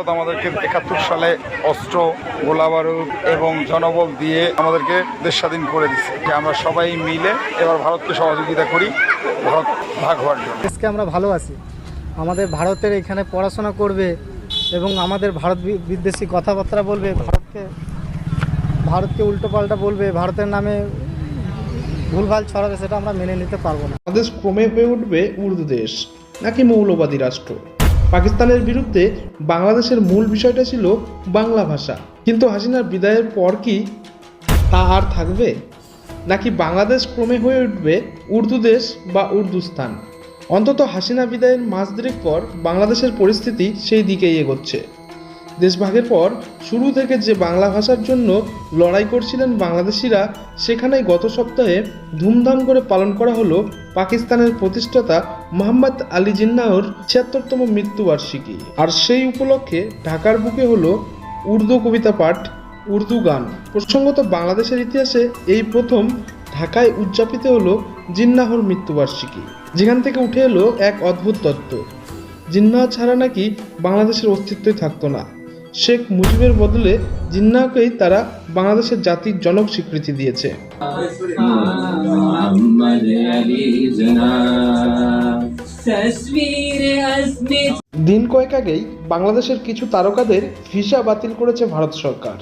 ভারত আমাদেরকে একাত্তর সালে অস্ত্র গোলাবারুদ এবং জনবল দিয়ে আমাদেরকে দেশ স্বাধীন করে দিচ্ছে যে আমরা সবাই মিলে এবার ভারতকে সহযোগিতা করি ভারত ভাগ হওয়ার জন্য। দেশকে আমরা ভালোবাসি আমাদের ভারতের এখানে পড়াশোনা করবে এবং আমাদের ভারত বি- বিদ্বেষী কথাবার্তা বলবে ভারতকে ভারতকে উল্টোপাল্টা বলবে ভারতের নামে ভুলভাল ছড়াবে সেটা আমরা মেনে নিতে পারব না। বাংলাদেশ ক্রমে হয়ে উঠবে উর্দু দেশ নাকি মৌলবাদী রাষ্ট্র? পাকিস্তানের বিরুদ্ধে বাংলাদেশের মূল বিষয়টা ছিল বাংলা ভাষা। কিন্তু হাসিনার বিদায়ের পর কি তা আর থাকবে? নাকি বাংলাদেশ ক্রমে হয়ে উঠবে উর্দু দেশ বা উর্দুস্তান অন্তত হাসিনা বিদায়ের মাস দেড়েক পর বাংলাদেশের পরিস্থিতি সেই দিকেই এগোচ্ছে। দেশভাগের পর শুরু থেকে যে বাংলা ভাষার জন্য লড়াই করছিলেন বাংলাদেশিরা, সেখানেই গত সপ্তাহে ধুমধাম করে পালন করা হলো পাকিস্তানের প্রতিষ্ঠাতা মোহাম্মদ আলী জিন্নাহর ছিয়াত্তরতম মৃত্যুবার্ষিকী। আর সেই উপলক্ষে ঢাকার বুকে হলো উর্দু কবিতা পাঠ, উর্দু গান। প্রসঙ্গত বাংলাদেশের ইতিহাসে এই প্রথম ঢাকায় উদযাপিত হলো জিন্নাহর মৃত্যুবার্ষিকী। যেখান থেকে উঠে এলো এক অদ্ভুত তত্ত্ব। জিন্নাহ ছাড়া নাকি বাংলাদেশের অস্তিত্বই থাকতো না। শেখ মুজিবের বদলে জিন্নাকেই তারা বাংলাদেশের জাতির জনক স্বীকৃতি দিয়েছে। দিন কয়েক আগেই বাংলাদেশের কিছু তারকাদের ভিসা বাতিল করেছে ভারত সরকার।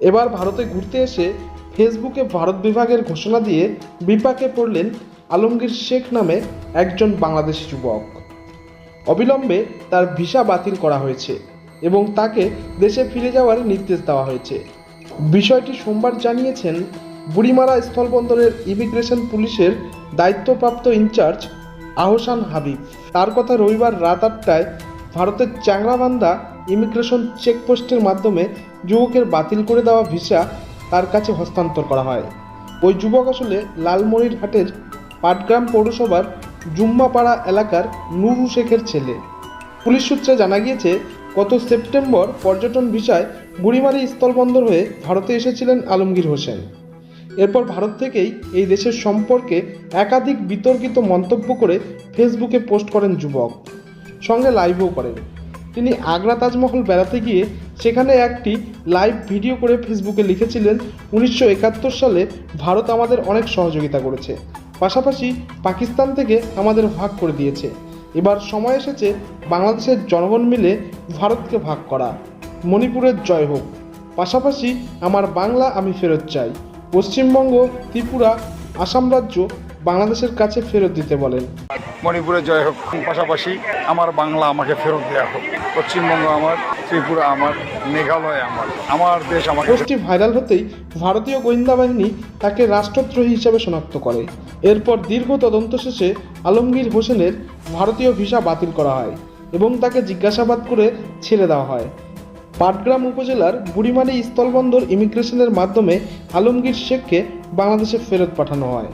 এবার ভারতে ঘুরতে এসে ফেসবুকে ভারত বিভাগের ঘোষণা দিয়ে বিপাকে পড়লেন আলমগীর শেখ নামে একজন বাংলাদেশি যুবক। অবিলম্বে তার ভিসা বাতিল করা হয়েছে। এবং তাকে দেশে ফিরে যাওয়ার নির্দেশ দেওয়া হয়েছে। বিষয়টি সোমবার জানিয়েছেন বুড়িমারা স্থলবন্দরের ইমিগ্রেশন পুলিশের দায়িত্বপ্রাপ্ত ইনচার্জ আহসান হাবিব। তার কথা রবিবার রাত আটটায় ভারতের চ্যাংরাবান্ধা ইমিগ্রেশন চেকপোস্টের মাধ্যমে যুবকের বাতিল করে দেওয়া ভিসা তার কাছে হস্তান্তর করা হয়। ওই যুবক আসলে লালমনিরহাটের পাটগ্রাম পৌরসভার জুম্মাপাড়া এলাকার নুরু শেখের ছেলে। পুলিশ সূত্রে জানা গিয়েছে গত সেপ্টেম্বর পর্যটন ভিসায় বুড়িমারি স্থলবন্দর হয়ে ভারতে এসেছিলেন আলমগীর হোসেন। এরপর ভারত থেকেই এই দেশের সম্পর্কে একাধিক বিতর্কিত মন্তব্য করে ফেসবুকে পোস্ট করেন যুবক। সঙ্গে লাইভও করেন। তিনি আগ্রা তাজমহল বেড়াতে গিয়ে সেখানে একটি লাইভ ভিডিও করে ফেসবুকে লিখেছিলেন, উনিশশো একাত্তর সালে ভারত আমাদের অনেক সহযোগিতা করেছে। পাশাপাশি পাকিস্তান থেকে আমাদের ভাগ করে দিয়েছে। এবার সময় এসেছে বাংলাদেশের জনগণ মিলে ভারতকে ভাগ করা। মণিপুরের জয় হোক। পাশাপাশি আমার বাংলা আমি ফেরত চাই। পশ্চিমবঙ্গ, ত্রিপুরা, আসাম রাজ্য বাংলাদেশের কাছে ফেরত দিতে বলেন। মণিপুরে জয় হোক। পাশাপাশি আমার বাংলা আমাকে ফেরত দেওয়া হোক। পশ্চিমবঙ্গ আমার, ত্রিপুরা আমার, মেঘালয় আমার। আমার দেশ আমার পোস্টটি ভাইরাল হতেই ভারতীয় গোয়েন্দা বাহিনী তাকে রাষ্ট্রদ্রোহী হিসেবে শনাক্ত করে। এরপর দীর্ঘ তদন্ত শেষে আলমগীর হোসেনের ভারতীয় ভিসা বাতিল করা হয় এবং তাকে জিজ্ঞাসাবাদ করে ছেড়ে দেওয়া হয়। পাটগ্রাম উপজেলার বুড়িমারি স্থলবন্দর ইমিগ্রেশনের মাধ্যমে আলমগীর শেখকে বাংলাদেশে ফেরত পাঠানো হয়।